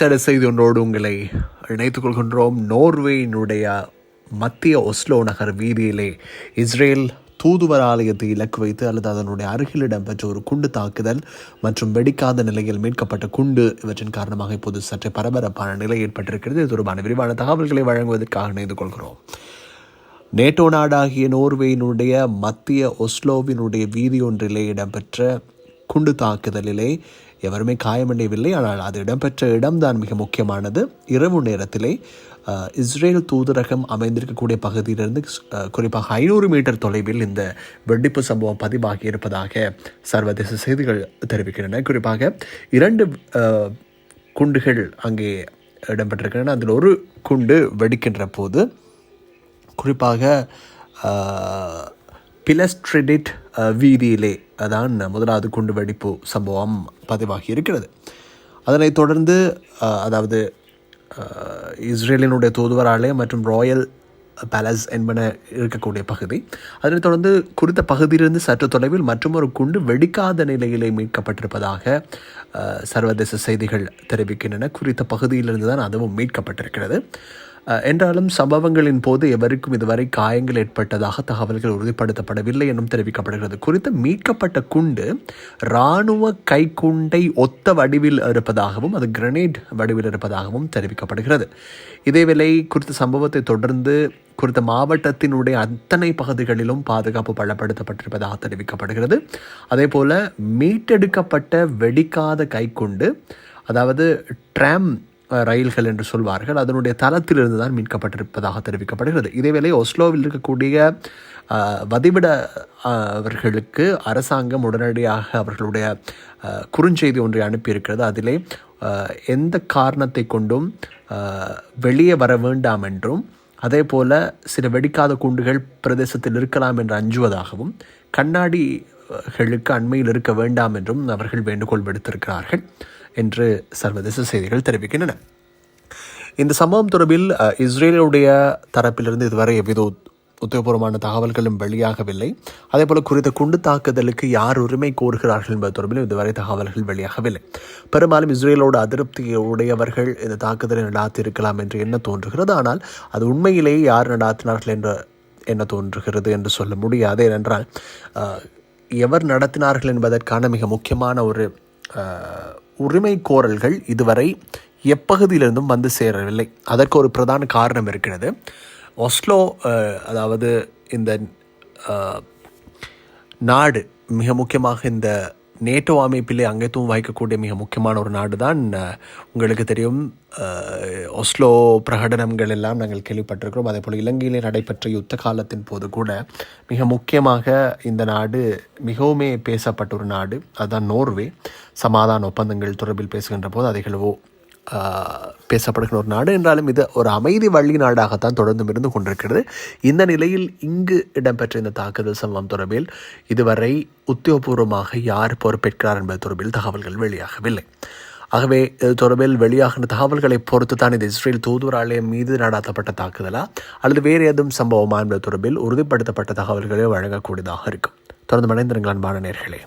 விசேட செய்தி ஒன்றோடு உங்களை இணைத்துக் கொள்கின்றோம் நோர்வேயினுடைய மத்திய ஒஸ்லோ நகர் வீதியிலே இஸ்ரேல் தூதுவர் ஆலயத்தை இலக்கு வைத்து அல்லது அதனுடைய அருகில் இடம்பெற்ற ஒரு குண்டு தாக்குதல் மற்றும் வெடிக்காத நிலையில் மீட்கப்பட்ட குண்டு இவற்றின் காரணமாக இப்போது சற்று பரபரப்பான நிலை ஏற்பட்டிருக்கிறது. இது தொடர்பான விரிவான தகவல்களை வழங்குவதற்காக இணைந்து கொள்கிறோம். நேட்டோ நாடாகிய நோர்வேயினுடைய மத்திய ஒஸ்லோவினுடைய வீதி ஒன்றிலே இடம்பெற்ற குண்டு தாக்குதலிலே எவருமே காயமடையவில்லை. ஆனால் அது இடம்பெற்ற இடம்தான் மிக முக்கியமானது. இரவு நேரத்திலே இஸ்ரேல் தூதரகம் அமைந்திருக்கக்கூடிய பகுதியிலிருந்து குறிப்பாக ஐநூறு மீட்டர் தொலைவில் இந்த வெடிப்பு சம்பவம் பதிவாகி இருப்பதாக சர்வதேச செய்திகள் தெரிவிக்கின்றன. குறிப்பாக இரண்டு குண்டுகள் அங்கே இடம்பெற்றிருக்கின்றன. அதில் ஒரு குண்டு வெடிக்கின்ற போது குறிப்பாக பிலஸ்ட்ரிடிட் வீதியிலே அதான் முதலாவது குண்டு வெடிப்பு சம்பவம் பதிவாகி இருக்கிறது அதனைத் தொடர்ந்து அதாவது இஸ்ரேலினுடைய தூதுவர் ஆலயம் மற்றும் ராயல் பேலஸ் என்பன இருக்கக்கூடிய பகுதி. அதனைத் தொடர்ந்து குறித்த பகுதியிலிருந்து சற்று தொலைவில் மற்றொரு குண்டு வெடிக்காத நிலையிலே மீட்கப்பட்டிருப்பதாக சர்வதேச செய்திகள் தெரிவிக்கின்றன. குறித்த பகுதியிலிருந்து தான் அதுவும் மீட்கப்பட்டிருக்கிறது. என்றாலும் சம்பவங்களின் போது எவருக்கும் இதுவரை காயங்கள் ஏற்பட்டதாக தகவல்கள் உறுதிப்படுத்தப்படவில்லை என்றும் தெரிவிக்கப்படுகிறது. குறித்த மீட்கப்பட்ட குண்டு இராணுவ கைக்குண்டை ஒத்த வடிவில் இருப்பதாகவும் அது கிரனேட் வடிவில் இருப்பதாகவும் தெரிவிக்கப்படுகிறது. இதேவேளை குறித்த சம்பவத்தை தொடர்ந்து குறித்த மாவட்டத்தினுடைய அத்தனை பகுதிகளிலும் பாதுகாப்பு பலப்படுத்தப்பட்டிருப்பதாக தெரிவிக்கப்படுகிறது. அதே போல மீட்டெடுக்கப்பட்ட வெடிக்காத கைக்குண்டு அதாவது ட்ராம் ரயில்கள் என்று சொல்வார்கள். அதனுடைய தளத்திலிருந்து தான் மீட்கப்பட்டிருப்பதாக தெரிவிக்கப்படுகிறது. இதேவேளை ஒஸ்லோவில் இருக்கக்கூடிய வதிவிட அவர்களுக்கு அரசாங்கம் உடனடியாக அவர்களுடைய குறுஞ்செய்தி ஒன்றை அனுப்பியிருக்கிறது. அதிலே எந்த காரணத்தை கொண்டும் வெளியே வர வேண்டாம் என்றும் அதே போல் சில வெடிக்காத குண்டுகள் பிரதேசத்தில் இருக்கலாம் என்று அஞ்சுவதாகவும் கண்ணாடி களுக்கு அண்மையில் இருக்க வேண்டாம் என்றும் அவர்கள் வேண்டுகோள் விடுத்திருக்கிறார்கள் என்று சர்வதேச செய்திகள் தெரிவிக்கின்றன. இந்த சம்பவம் தொடர்பில் இஸ்ரேலுடைய தரப்பிலிருந்து இதுவரை எவ்வித உத்- உத்தியோகபூர்வமான தகவல்களும் வெளியாகவில்லை. அதே போல் குறித்த குண்டு தாக்குதலுக்கு யார் உரிமை கோருகிறார்கள் என்பது தொடர்பிலும் இதுவரை தகவல்கள் வெளியாகவில்லை. பெரும்பாலும் இஸ்ரேலோட அதிருப்தியுடையவர்கள் இந்த தாக்குதலை நடாத்தியிருக்கலாம் என்று என்ன தோன்றுகிறது. ஆனால் அது உண்மையிலேயே யார் நடாத்தினார்கள் என்ற என்ன தோன்றுகிறது என்று சொல்ல முடியாது. ஏனென்றால் எவர் நடத்தினார்கள் என்பதற்கான மிக முக்கியமான ஒரு உரிமை கோரல்கள் இதுவரை எப்பகுதியிலிருந்தும் வந்து சேரவில்லை. அதற்கு ஒரு பிரதான காரணம் இருக்கிறது. ஒஸ்லோ அதாவது இந்த நாடு மிக முக்கியமாக இந்த நேட்டோ அமைப்பிலே அங்கத்துவம் வகிக்கக்கூடிய மிக முக்கியமான ஒரு நாடு தான் உங்களுக்கு தெரியும் ஒஸ்லோ பிரகடனங்கள் எல்லாம் நாங்கள் கேள்விப்பட்டிருக்கிறோம். அதே போல் இலங்கையிலே நடைபெற்ற யுத்த காலத்தின் போது கூட மிக முக்கியமாக இந்த நாடு மிகவுமே பேசப்பட்ட ஒரு நாடு அதுதான் நோர்வே. சமாதான ஒப்பந்தங்கள் தொடர்பில் பேசுகின்ற போது அதிகளவோ பேசப்படுகிற ஒரு நாடு என்றாலும் இது ஒரு அமைதி வழி நாடாகத்தான் தொடர்ந்து இருந்து கொண்டிருக்கிறது. இந்த நிலையில் இங்கு இடம்பெற்ற இந்த தாக்குதல் சம்பவம் தொடர்பில் இதுவரை உத்தியோகபூர்வமாக யார் பொறுப்பேற்கிறார் என்பது தொடர்பில் தகவல்கள் வெளியாகவில்லை. ஆகவே இது தொடர்பில் வெளியாகின்ற தகவல்களை பொறுத்து தான் இது இஸ்ரேல் தூதுவராலயம் மீது நடாத்தப்பட்ட தாக்குதலா அல்லது வேறு ஏதும் சம்பவமா என்பது தொடர்பில் உறுதிப்படுத்தப்பட்ட தகவல்களை வழங்கக்கூடியதாக இருக்கும். தொடர்ந்து மனைந்திருங்கள் அன்பான நேர்களே.